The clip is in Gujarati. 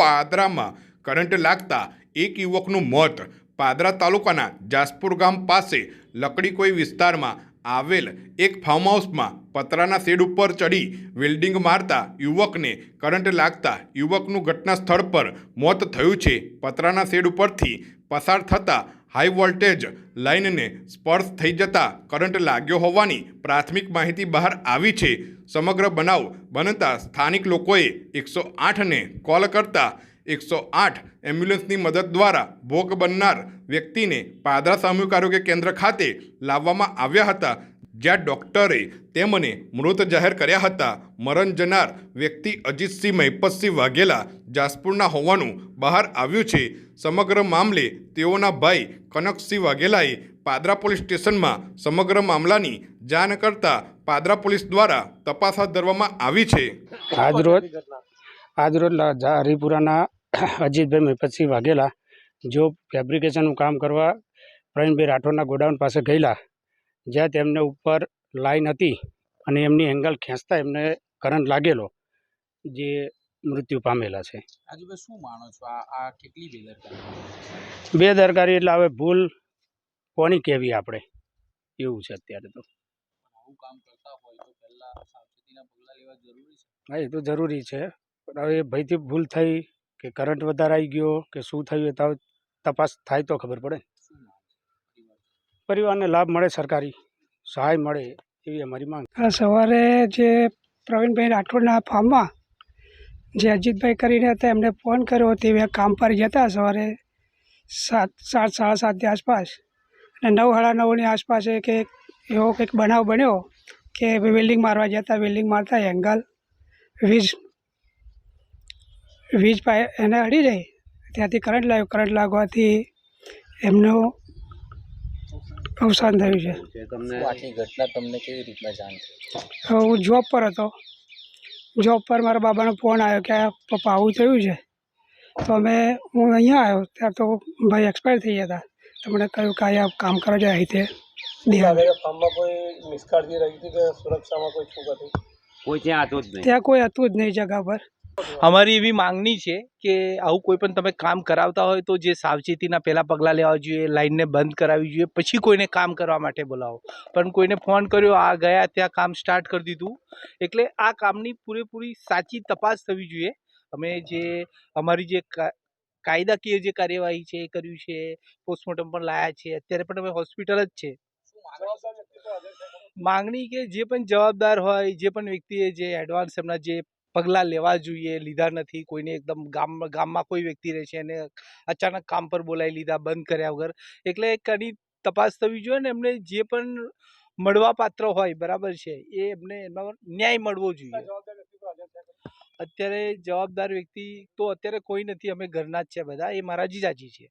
પાદરામાં કરંટ લાગતા એક યુવકનું મોત પાદરા તાલુકાના જાસપુર ગામ પાસે લકડી કોઈ વિસ્તારમાં આવેલ એક ફાર્મ હાઉસમાં પતરાના શેડ ઉપર ચડી વેલ્ડિંગ મારતા યુવકને કરંટ લાગતા યુવકનું ઘટના સ્થળ પર મોત થયું છે. પતરાના શેડ ઉપરથી પસાર થતાં હાઈ વોલ્ટેજ લાઇનને સ્પર્શ થઈ જતા કરંટ લાગ્યો હોવાની પ્રાથમિક માહિતી બહાર આવી છે. સમગ્ર બનાવ બનતા સ્થાનિક લોકોએ એકસો આઠને કોલ કરતા એકસો આઠ એમ્બ્યુલન્સની મદદ દ્વારા ભોગ બનનાર વ્યક્તિને પાદરા સામૂહિક આરોગ્ય કેન્દ્ર ખાતે લાવવામાં આવ્યા હતા. જ્યાં ડોક્ટરે તેમને મૃત જાહેર કર્યા હતા. મરણ જનાર વ્યક્તિ અજીતસિંહ મહિપતસિંહ વાઘેલા જાસપુરના હોવાનું બહાર આવ્યું છે. સમગ્ર મામલે તેઓના ભાઈ કનકસિંહ વાઘેલાએ પાદરા પોલીસ સ્ટેશનમાં સમગ્ર મામલાની જાણ કરતા પાદરા પોલીસ દ્વારા તપાસ હાથ ધરવામાં આવી છે. આજરોજ આજરોજ હરિપુરાના અજીતભાઈ મહિપતસિંહ વાઘેલા જો ફેબ્રિકેશનનું કામ કરવા પ્રવીણભાઈ રાઠોડના ગોડાઉન પાસે ગયેલા જ્યાં તેમને ઉપર લાઈન હતી અને એમની એંગલ ખેંચતા એમને કરંટ લાગેલો જે મૃત્યુ પામેલા છે. આજે શું માનો છો? આ કેટલી બેદરકારી? બેદરકારી એટલે હવે ભૂલ કોની કહેવી આપણે? એવું છે અત્યારે તો. કામ કરતા હોય તો પહેલા સાવચેતીના પગલાં લેવા જરૂરી છે? હા એ તો જરૂરી છે. પણ હવે ભયથી ભૂલ થઈ કે કરંટ વધારે આવી ગયો કે શું થયું એ તપાસ થાય તો ખબર પડે ને. શું માંગ છે પરિવાર પરિવારને લાભ મળે, સરકારી સહાય મળે એવી અમારી માંગ સવારે જે પ્રવીણભાઈ રાઠોડના ફાર્મમાં જે અજીતભાઈ કરીને હતા, એમને ફોન કર્યો તે એ કામ પર જતા સવારે સાત સાત, સાડા સાતની આસપાસ. અને નવ, સાડા નવની આસપાસ એક એવો કંઈક બનાવ બન્યો કે વેલ્ડિંગ મારવા જતા વેલ્ડિંગ મારતા એંગલ વીજ વીજ પાય એને અડી જાય ત્યાંથી કરંટ લાગ્યો કરંટ લાગવાથી એમનું અવસાન થયું છે. ઘટના તમને કેવી રીતના જાણ થઈ? હું જોબ પર હતો. જોબ પર મારા બાબાનો ફોન આવ્યો કે આ પપ્પા આવું થયું છે? તો અમે હું અહીંયા આવ્યો. ત્યાં તો ભાઈ એક્સપાયર થઈ ગયા હતા. તમને મને કહ્યું કે અહીંયા કામ કરો છો અહીં તે ફાર્મમાં કોઈ નિષ્કાળજી રહી હતી કે સુરક્ષામાં કોઈ ચૂક હતી? ત્યાં કોઈ હતું જ નહીં જગા પર. અમારી એવી માંગણી છે કે આવું કોઈ પણ તમે કામ કરાવતા હોય તો જે સાવચેતીના પહેલાં પગલાં લેવા જોઈએ લાઇનને બંધ કરાવવી જોઈએ પછી કોઈને કામ કરવા માટે બોલાવો. પણ કોઈને ફોન કર્યો આ ગયા ત્યાં કામ સ્ટાર્ટ કરી દીધું. એટલે આ કામની પૂરેપૂરી સાચી તપાસ થવી જોઈએ. અમે જે અમારી જે કાયદાકીય જે કાર્યવાહી છે એ કર્યું છે પોસ્ટમોર્ટમ પણ લાયા છે અત્યારે પણ અમે હોસ્પિટલ જ છે. માંગણી કે જે પણ જવાબદાર હોય જે પણ વ્યક્તિએ જે એડવાન્સ એમના જે પગલાં લેવા જોઈએ, લીધા નથી, કોઈને એકદમ ગામ, ગામમાં કોઈ વ્યક્તિ રહે છે એને અચાનક કામ પર બોલાવી લીધા, બંધ કર્યા વગર. એટલે કની તપાસ થવી જોઈએ ને, એમને જે પણ મળવા પાત્ર હોય, બરાબર છે, એ એમને એમાં ન્યાય મળવો જોઈએ. અત્યારે જવાબદાર વ્યક્તિ તો અત્યારે કોઈ નથી, અમે ઘરના જ છે બધા, એ મારા જીજાજી છે.